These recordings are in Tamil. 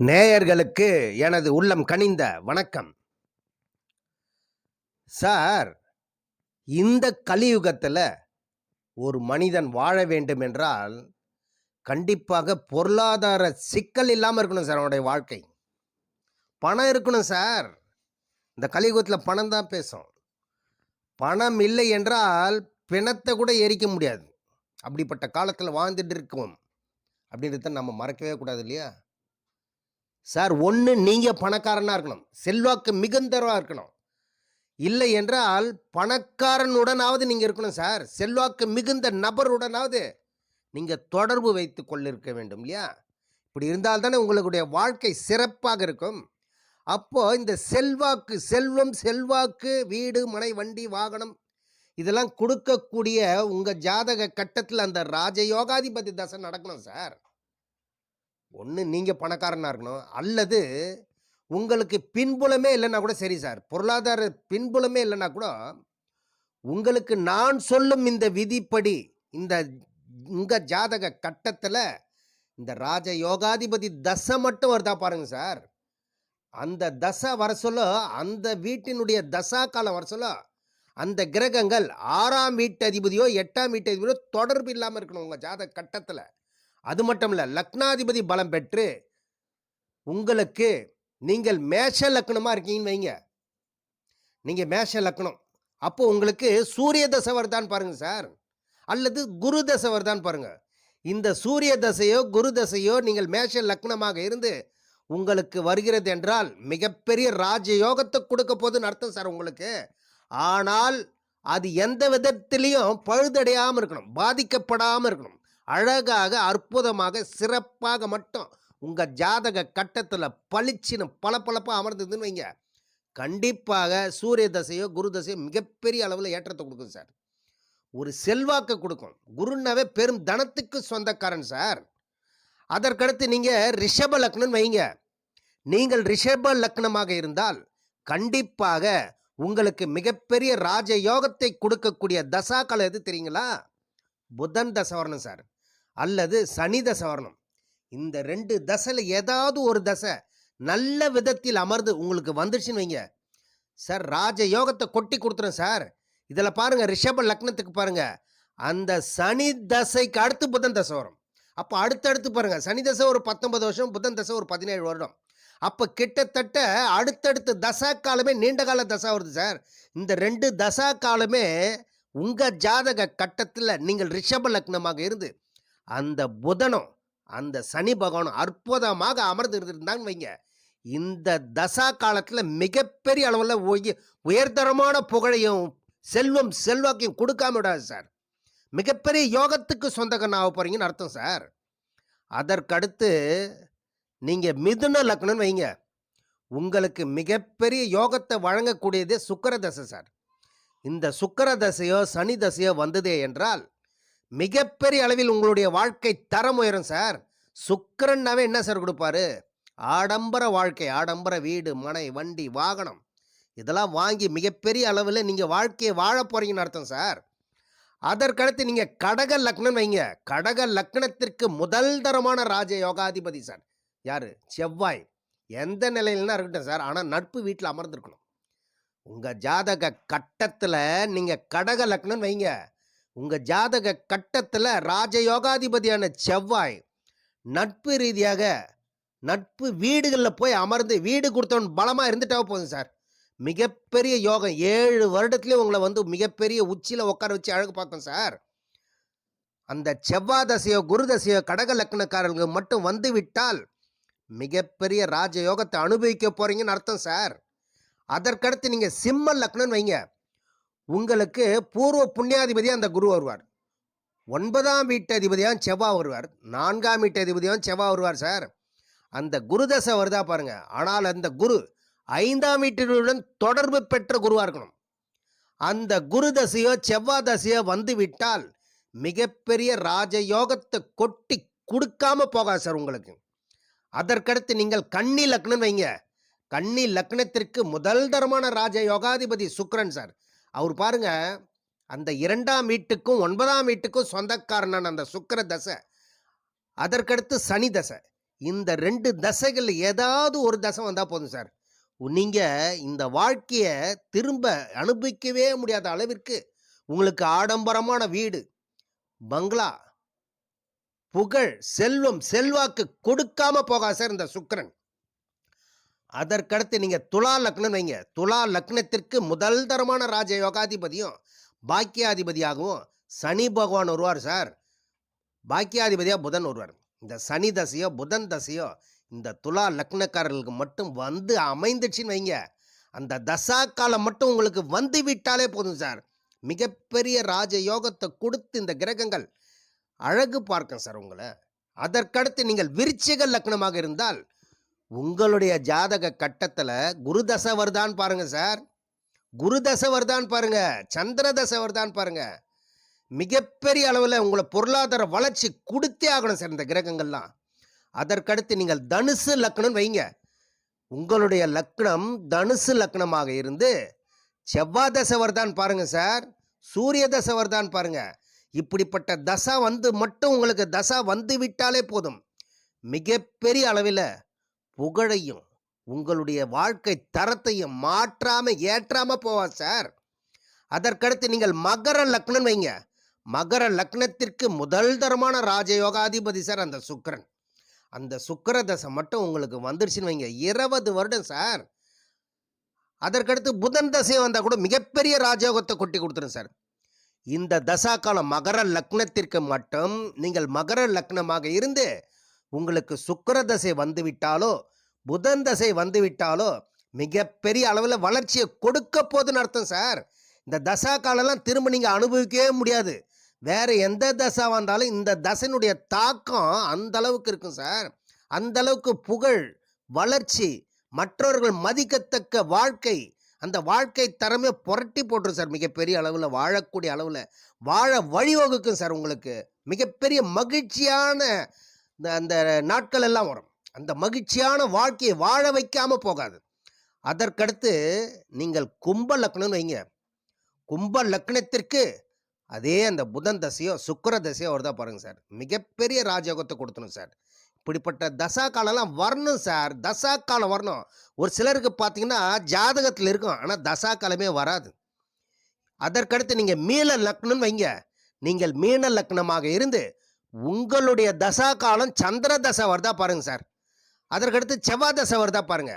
நேயர்களுக்கு எனது உள்ளம் கனிந்த வணக்கம். சார் இந்த கலியுகத்தில் ஒரு மனிதன் வாழ வேண்டும் என்றால் கண்டிப்பாக பொருளாதார சிக்கல் இல்லாமல் இருக்கணும் சார் அவனுடைய வாழ்க்கை. பணம் இருக்கணும் சார். இந்த கலியுகத்தில் பணம் தான் பேசும். பணம் இல்லை என்றால் பிணத்தை கூட எரிக்க முடியாது. அப்படிப்பட்ட காலத்தில் வாழ்ந்துட்டு இருக்கோம். அப்படின்றத நம்ம மறக்கவே கூடாது இல்லையா? சார் ஒன்று நீங்கள் பணக்காரனாக இருக்கணும். செல்வாக்கு மிகுந்தவராக இருக்கணும். இல்லை என்றால் பணக்காரனுடனாவது நீங்கள் இருக்கணும் சார். செல்வாக்கு மிகுந்த நபருடனாவது நீங்கள் தொடர்பு வைத்து கொள்ளிருக்க வேண்டும் இல்லையா? இப்படி இருந்தால் தானே உங்களுடைய வாழ்க்கை சிறப்பாக இருக்கும். அப்போ இந்த செல்வாக்கு செல்வம் செல்வாக்கு வீடு மனை வண்டி வாகனம் இதெல்லாம் கொடுக்கக்கூடிய உங்கள் ஜாதக கட்டத்தில் அந்த ராஜயோகாதிபதி தசை நடக்கணும் சார். ஒன்று நீங்கள் பணக்காரனாக இருக்கணும். அல்லது உங்களுக்கு பின்புலமே இல்லைன்னா கூட சரி சார். பொருளாதார பின்புலமே இல்லைன்னா கூட உங்களுக்கு நான் சொல்லும் இந்த விதிப்படி இந்த உங்கள் ஜாதக கட்டத்தில் இந்த ராஜ யோகாதிபதி தசை மட்டும் வருதா பாருங்க சார். அந்த தசை வர சொல்ல அந்த வீட்டினுடைய தசா காலம் வர சொல்ல அந்த கிரகங்கள் ஆறாம் வீட்டு அதிபதியோ எட்டாம் வீட்டு அதிபதியோ தொடர்பு இல்லாமல் இருக்கணும் உங்கள் ஜாதக கட்டத்தில். அது மட்டும் இல்லை லக்னாதிபதி பலம் பெற்று உங்களுக்கு நீங்கள் மேஷ லக்னமாக இருக்கீங்கன்னு வைங்க. நீங்கள் மேஷ லக்னம். அப்போ உங்களுக்கு சூரிய தசை வருதான்னு பாருங்கள் சார். அல்லது குரு தசை வருதான்னு பாருங்கள் இந்த சூரிய தசையோ குரு தசையோ நீங்கள் மேஷ லக்னமாக இருந்து உங்களுக்கு வருகிறது என்றால் மிகப்பெரிய ராஜயோகத்தை கொடுக்க போகுதுன்னு அர்த்தம் சார் உங்களுக்கு. ஆனால் அது எந்த விதத்திலையும் பழுதடையாமல் இருக்கணும் பாதிக்கப்படாமல் இருக்கணும். அழகாக அற்புதமாக சிறப்பாக மட்டும் உங்கள் ஜாதக கட்டத்தில் பளிச்சுன்னு பளபளப்பாக அமர்ந்ததுன்னு வைங்க. கண்டிப்பாக சூரிய தசையோ குரு தசையோ மிகப்பெரிய அளவில் ஏற்றத்தை கொடுக்கும் சார். ஒரு செல்வாக்கை கொடுக்கும். குருன்னாவே பெரும் தனத்துக்கு சொந்தக்காரன் சார். அதற்கடுத்து நீங்கள் ரிஷப லக்னம்னு வைங்க. நீங்கள் ரிஷப லக்னமாக இருந்தால் கண்டிப்பாக உங்களுக்கு மிகப்பெரிய ராஜ யோகத்தை கொடுக்கக்கூடிய தசாக்கள் எது தெரியுங்களா? புதன் தசை வரணும் சார். அல்லது சனி தசை வரணும். இந்த ரெண்டு தசையில் ஏதாவது ஒரு தசை நல்ல விதத்தில் அமர்ந்து உங்களுக்கு வந்துருச்சுன்னு வைங்க. சார் ராஜ யோகத்தை கொட்டி கொடுத்துறேன் சார். இதில் பாருங்கள் ரிஷப லக்னத்துக்கு பாருங்கள் அந்த சனி தசைக்கு அடுத்து புதன் தசை வரும். அப்போ அடுத்தடுத்து பாருங்கள் சனி தசை ஒரு பத்தொன்பது வருஷம் புதன் தசை ஒரு பதினேழு வருடம். அப்போ கிட்டத்தட்ட அடுத்தடுத்து தசா காலமே நீண்ட கால தசா வருது சார். இந்த ரெண்டு தசா காலமே உங்கள் ஜாதக கட்டத்தில் நீங்கள் ரிஷப லக்னமாக இருந்து அந்த புதனும் அந்த சனி பகவானும் அற்புதமாக அமர்ந்து இருந்திருந்தாங்கன்னு வைங்க. இந்த தசா காலத்தில் மிகப்பெரிய அளவில் உய உயர்தரமான புகழையும் செல்வம் செல்வாக்கையும் கொடுக்காம விடாது சார். மிகப்பெரிய யோகத்துக்கு சொந்தக்கன் ஆக போகிறீங்கன்னு அர்த்தம் சார். அதற்கடுத்து நீங்கள் மிதுன லக்னம்னு வைங்க. உங்களுக்கு மிகப்பெரிய யோகத்தை வழங்கக்கூடியதே சுக்கர தசை சார். இந்த சுக்கர தசையோ சனி தசையோ வந்ததே என்றால் மிகப்பெரிய அளவில் உங்களுடைய வாழ்க்கை தரம் உயரும் சார். சுக்கரன்னாவே என்ன சார் கொடுப்பாரு? ஆடம்பர வாழ்க்கை ஆடம்பர வீடு மனை வண்டி வாகனம். இதெல்லாம் வாங்கி மிகப்பெரிய அளவில் நீங்கள் வாழ்க்கையை வாழ போகிறீங்கன்னு அர்த்தம் சார். அதற்கடுத்து நீங்கள் கடக லக்னம் வைங்க. கடக லக்னத்திற்கு முதல் தரமான ராஜ யோகாதிபதி சார். யார்? செவ்வாய். எந்த நிலையிலனா இருக்கட்டும் சார். ஆனால் நட்பு வீட்டில் அமர்ந்திருக்கணும். உங்கள் ஜாதக கட்டத்தில் நீங்கள் கடக லக்னம் வைங்க. உங்கள் ஜாதக கட்டத்தில் ராஜயோகாதிபதியான செவ்வாய் நட்பு ரீதியாக நட்பு வீடுகளில் போய் அமர்ந்து வீடு கொடுத்தவன் பலமாக இருந்துட்டா போதும் சார். மிகப்பெரிய யோகம். ஏழு வருடத்துலேயே உங்களை வந்து மிகப்பெரிய உச்சியில் உட்கார வச்சு அழகு பார்க்கும் சார். அந்த செவ்வாய் தசையோ குரு தசையோ கடக லக்னக்காரர்களுக்கு மட்டும் வந்து விட்டால் மிகப்பெரிய ராஜயோகத்தை அனுபவிக்க போகிறீங்கன்னு அர்த்தம் சார். அதற்கடுத்து நீங்கள் சிம்ம லக்னம் வைங்க. உங்களுக்கு பூர்வ புண்ணியாதிபதியாக அந்த குரு வருவார். ஒன்பதாம் வீட்டு அதிபதியாக செவ்வாய் வருவார். நான்காம் வீட்டு அதிபதியாக செவ்வாய் வருவார் சார். அந்த குரு தசை வருதா பாருங்க. ஆனால் அந்த குரு ஐந்தாம் வீட்டினுடன் தொடர்பு பெற்ற குருவாக இருக்கணும். அந்த குரு தசையோ செவ்வாய் தசையோ வந்து விட்டால் மிகப்பெரிய ராஜயோகத்தை கொட்டி கொடுக்காம போகாது சார் உங்களுக்கு. அதற்கடுத்து நீங்கள் கன்னி லக்னம் வைங்க. கன்னி லக்னத்திற்கு முதல் தரமான ராஜ யோகாதிபதி சுக்ரன் சார். அவர் பாருங்க அந்த இரண்டாம் வீட்டுக்கும் ஒன்பதாம் வீட்டுக்கும் சொந்தக்காரனான அந்த சுக்கர தசை அதற்கடுத்து சனி தசை இந்த ரெண்டு தசைகளில் ஏதாவது ஒரு தசை வந்தால் போதும் சார். நீங்கள் இந்த வாழ்க்கையை திரும்ப அனுபவிக்கவே முடியாத அளவிற்கு உங்களுக்கு ஆடம்பரமான வீடு, பங்களா, புகழ், செல்வம், செல்வாக்கு கொடுக்காம போகாது சார் இந்த சுக்கரன் அதற்கடுத்து நீங்கள் துலா லக்னம் வைங்க. துலா லக்னத்திற்கு முதல் தரமான ராஜ யோகாதிபதியும், பாக்கியாதிபதியாகவும் சனி பகவான் வருவார் சார். பாக்கியாதிபதியாக புதன் வருவார். இந்த சனி தசையோ, புதன் தசையோ இந்த துலா லக்னக்காரர்களுக்கு மட்டும் வந்து அமைந்துச்சுன்னு வைங்க. அந்த தசா காலம் மட்டும் உங்களுக்கு வந்து விட்டாலே போதும் சார். மிகப்பெரிய ராஜ யோகத்தை கொடுத்து இந்த கிரகங்கள் அழகு பார்க்கும் சார் உங்களை அதற்கடுத்து நீங்கள் விருச்சிக லக்னமாக இருந்தால், உங்களுடைய ஜாதக கட்டத்தில் குரு தசை வருதான்னு பாருங்க சார். குரு தசை வருதான்னு பாருங்க. சந்திர தசை வருதான்னு பாருங்க. மிகப்பெரிய அளவில் உங்களை பொருளாதார வளர்ச்சி கொடுத்தே ஆகணும் சார் இந்த கிரகங்கள்லாம். அதற்கடுத்து நீங்கள் தனுசு லக்னம்னு வைங்க. உங்களுடைய லக்னம் தனுசு லக்னமாக இருந்து, செவ்வாய் தசை வருதான்னு பாருங்க சார். சூரிய தசை வருதான்னு பாருங்க. இப்படிப்பட்ட தசா வந்து மட்டும் உங்களுக்கு தசா வந்து விட்டாலே போதும். மிகப்பெரிய அளவில் புகழையும், உங்களுடைய வாழ்க்கை தரத்தையும் மாற்றாம, ஏற்றாம போவா சார். அதற்கடுத்து நீங்கள் மகர லக்னன் வைங்க. மகர லக்னத்திற்கு முதல் தரமான ராஜயோகாதிபதி சார் அந்த சுக்கரன் அந்த சுக்கிர தசை மட்டும் உங்களுக்கு வந்துருச்சுன்னு வைங்க. 20 வருடம் சார். அதற்கடுத்து புதன் தசை வந்தால் கூட மிகப்பெரிய ராஜயோகத்தை கொட்டி கொடுத்துரும் சார். இந்த தசா காலம் மகர லக்னத்திற்கு மட்டும் நீங்கள் மகர லக்னமாக இருந்து, உங்களுக்கு சுக்கர தசை வந்துவிட்டாலோ, புதன் தசை வந்துவிட்டாலோ, மிகப்பெரிய அளவில் வளர்ச்சியை கொடுக்க போதுன்னு அர்த்தம் சார். இந்த தசா காலம்லாம் திரும்ப நீங்கள் அனுபவிக்கவே முடியாது. வேற எந்த தசா வந்தாலும் இந்த தசையினுடைய தாக்கம் அந்த அளவுக்கு இருக்கும் சார். அந்த அளவுக்கு புகழ், வளர்ச்சி, மற்றவர்கள் மதிக்கத்தக்க வாழ்க்கை, அந்த வாழ்க்கை தரமே புரட்டி போட்டுரும் சார் மிகப்பெரிய அளவில் வாழக்கூடிய அளவில் வாழ வழிவகுக்கும் சார் உங்களுக்கு. மிகப்பெரிய மகிழ்ச்சியான இந்த அந்த நாட்கள் எல்லாம் வரும். அந்த மகிழ்ச்சியான வாழ்க்கையை வாழ வைக்காம போகாது. அதற்கடுத்து நீங்கள் கும்ப லக்னம்னு வைங்க. கும்ப லக்னத்திற்கு அதே அந்த புதன் தசையோ, சுக்கிர தசையோ வருதா பாருங்க சார். மிகப்பெரிய ராஜயோகத்தை குடுத்துரும் சார். இப்படிப்பட்ட தசா காலம்லாம் வரணும் சார். தசா காலம் வரணும். ஒரு சிலருக்கு பார்த்தீங்கன்னா, ஜாதகத்தில் இருக்கும். ஆனால் தசா காலமே வராது. அதற்கடுத்து நீங்கள் மீன லக்னம்னு வைங்க. நீங்கள் மீன லக்னமாக இருந்து, உங்களுடைய தசா காலம் சந்திர தசை வருதா பாருங்க சார். அதற்கடுத்து செவ்வாய் தசை வருதா பாருங்க.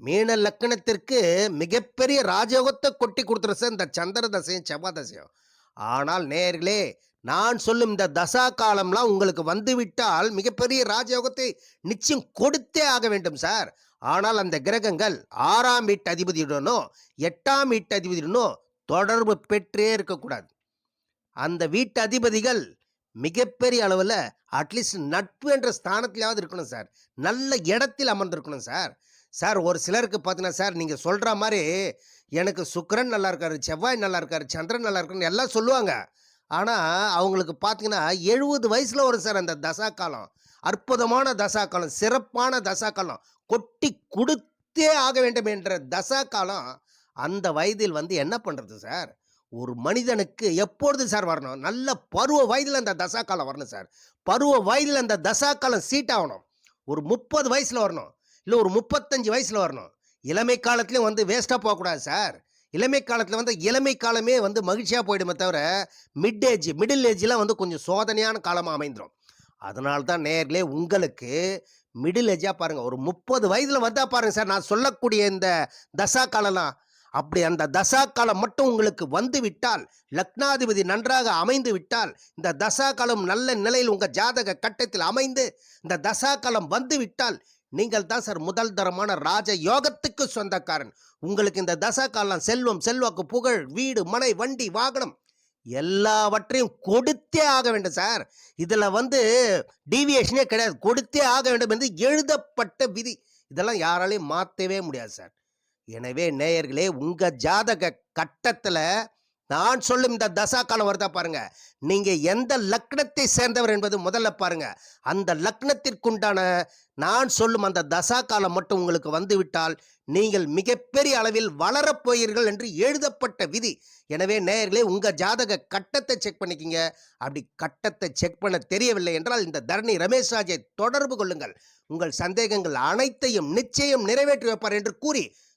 மீன லக்கணத்திற்கு மிகப்பெரிய ராஜயோகத்தை கொட்டி கொடுத்துரு சார் இந்த சந்திர தசையும், செவ்வாய் தசையும். ஆனால் நேர்களே நான் சொல்லும் இந்த தசா காலம்லாம் உங்களுக்கு வந்துவிட்டால் மிகப்பெரிய ராஜயோகத்தை நிச்சயம் கொடுத்தே ஆக வேண்டும் சார். ஆனால் அந்த கிரகங்கள் ஆறாம் வீட்டு அதிபதியுடனோ, எட்டாம் வீட்டு அதிபதியுடனோ தொடர்பு பெற்றே இருக்கக்கூடாது. அந்த வீட்டு அதிபதிகள் மிகப்பெரிய அளவில் அட்லீஸ்ட் நட்பு என்ற ஸ்தானத்திலாவது இருக்கணும் சார். நல்ல இடத்தில் அமர்ந்திருக்கணும் சார். சார் ஒரு சிலருக்கு பார்த்தீங்கன்னா சார், நீங்கள் சொல்கிற மாதிரி எனக்கு சுக்கரன் நல்லா இருக்காரு, செவ்வாய் நல்லா இருக்காரு, சந்திரன் நல்லா இருக்காருன்னு எல்லாம் சொல்லுவாங்க. ஆனால் அவங்களுக்கு பார்த்தீங்கன்னா எழுபது வயசில் வரும் சார் அந்த தசா காலம். அற்புதமான தசா காலம், சிறப்பான தசா காலம். கொட்டி கொடுத்தே ஆக வேண்டும் என்ற தசா காலம், அந்த வயதில் வந்து என்ன பண்ணுறது சார்? ஒரு மனிதனுக்கு எப்பொழுது சார் வரணும்? நல்ல பருவ வயதில் அந்த தசா காலம் வரணும் சார். பருவ வயதில் அந்த தசா காலம் சீட் ஆகணும் ஒரு முப்பது வயசில் வரணும். இல்லை ஒரு முப்பத்தஞ்சு வயசில் வரணும். இளமை காலத்துலேயும் வந்து வேஸ்ட்டாக போகக்கூடாது சார். இளமை காலத்தில் வந்து இளமை காலமே வந்து மகிழ்ச்சியாக போயிடுமே தவிர, மிட் ஏஜ், மிடில் ஏஜ்லாம் வந்து கொஞ்சம் சோதனையான காலமாக அமைந்துரும். அதனால தான் நேயர்களே உங்களுக்கு மிடில் ஏஜாக பாருங்கள் ஒரு முப்பது வயதில் வந்தால் பாருங்கள் சார், நான் சொல்லக்கூடிய இந்த தசா காலம்லாம். அப்படி அந்த தசா காலம் மட்டும் உங்களுக்கு வந்து விட்டால், லக்னாதிபதி நன்றாக அமைந்து விட்டால், இந்த தசா காலம் நல்ல நிலையில் உங்கள் ஜாதக கட்டத்தில் அமைந்து, இந்த தசா காலம் வந்து விட்டால், நீங்கள் தான் சார் முதல் தரமான ராஜ யோகத்துக்கு சொந்தக்காரன். உங்களுக்கு இந்த தசா காலம் செல்வம், செல்வாக்கு, புகழ், வீடு, மனை, வண்டி, வாகனம் எல்லாவற்றையும் கொடுத்தே ஆக வேண்டும் சார். இதில் வந்து டீவியேஷனே கிடையாது. கொடுத்தே ஆக வேண்டும் என்று எழுதப்பட்ட விதி. இதெல்லாம் யாராலையும் மாற்றவே முடியாது சார். எனவே நேயர்களே, உங்க ஜாதக கட்டத்துல நான் சொல்லும் இந்த தசா காலம் வருதா பாருங்க. நீங்க எந்த லக்னத்தை சேர்ந்தவர் என்பது முதல்ல பாருங்க. அந்த லக்னத்திற்குண்டான நான் சொல்லும் அந்த தசா காலம் மட்டும் உங்களுக்கு வந்துவிட்டால் நீங்கள் மிகப்பெரிய அளவில் வளரப் போகிறீர்கள் என்று எழுதப்பட்ட விதி. எனவே நேயர்களே உங்க ஜாதக கட்டத்தை செக் பண்ணிக்கிங்க. அப்படி கட்டத்தை செக் பண்ண தெரியவில்லை என்றால் இந்த தரணி ரமேஷ் ராஜை தொடர்பு கொள்ளுங்கள். உங்கள் சந்தேகங்கள் அனைத்தையும் நிச்சயம் நிறைவேற்றி வைப்பார் என்று கூறி